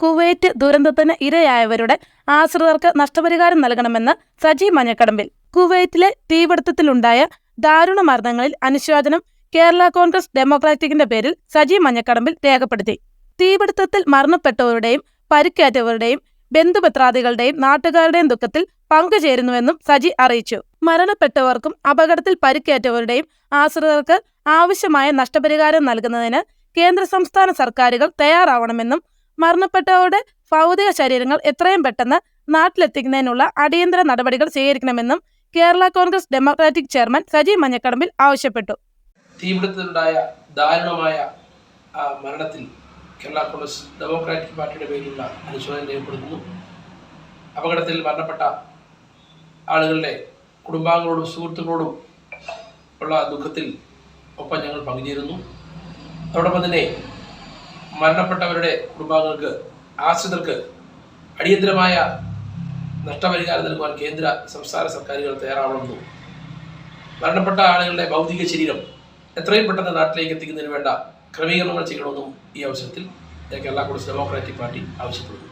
Kuwait ദുരന്തത്തിന് ഇരയായവരുടെ ആശ്രിതർക്ക് നഷ്ടപരിഹാരം നൽകണമെന്ന് സജി മഞ്ഞക്കടമ്പിൽ കുവൈറ്റിലെ തീപിടുത്തത്തിലുണ്ടായ ദാരുണ മരണങ്ങളിൽ അനുശോചനം കേരള കോൺഗ്രസ് ഡെമോക്രാറ്റിക്കിന്റെ പേരിൽ സജി മഞ്ഞക്കടമ്പിൽ രേഖപ്പെടുത്തി. തീപിടുത്തത്തിൽ മരണപ്പെട്ടവരുടെയും പരിക്കേറ്റവരുടെയും ബന്ധുപത്രാദികളുടെയും നാട്ടുകാരുടെയും ദുഃഖത്തിൽ പങ്കുചേരുന്നുവെന്നും സജി അറിയിച്ചു. മരണപ്പെട്ടവർക്കും അപകടത്തിൽ പരിക്കേറ്റവരുടെയും ആശ്രിതർക്ക് ആവശ്യമായ നഷ്ടപരിഹാരം നൽകുന്നതിന് കേന്ദ്ര സംസ്ഥാന സർക്കാരുകൾ തയ്യാറാവണമെന്നും മരണപ്പെട്ടവരുടെ ഭൗതിക ശരീരങ്ങൾ എത്രയും പെട്ടെന്ന് നാട്ടിലെത്തിക്കുന്നതിനുള്ള അടിയന്തര നടപടികൾ സ്വീകരിക്കണമെന്നും Kerala Congress democratic chairman Saji Manjakkadambil ആവശ്യപ്പെട്ടു. തീപിടുത്തത്തിലുണ്ടായ ദാരുണമായ മരണത്തിൽ കേരള കോൺഗ്രസ് ഡെമോക്രാറ്റിക് പാർട്ടിയുടെ പേരിലുള്ള അനുശോചനം രേഖപ്പെടുത്തുന്നു. അപകടത്തിൽ മരണപ്പെട്ട ആളുകളുടെ കുടുംബാംഗങ്ങളോടും സുഹൃത്തുക്കളോടും ഉള്ള ദുഃഖത്തിൽ ഒപ്പം ഞങ്ങൾ പങ്കുചേരുന്നു. അതോടൊപ്പം തന്നെ മരണപ്പെട്ടവരുടെ കുടുംബാംഗങ്ങൾക്ക് ആശ്രിതർക്ക് അടിയന്തരമായ നഷ്ടപരിഹാരം നൽകുവാൻ കേന്ദ്ര സംസ്ഥാന സർക്കാരുകൾ തയ്യാറാവണമെന്നും. മരണപ്പെട്ട ആളുകളുടെ ഭൗതിക ശരീരം എത്രയും പെട്ടെന്ന് നാട്ടിലേക്ക് എത്തിക്കുന്നതിന് വേണ്ട ക്രമീകരണങ്ങൾ ചെയ്യണമെന്നും ഈ അവസരത്തിൽ കേരള കോൺഗ്രസ് ഡെമോക്രാറ്റിക് പാർട്ടി ആവശ്യപ്പെടുന്നു.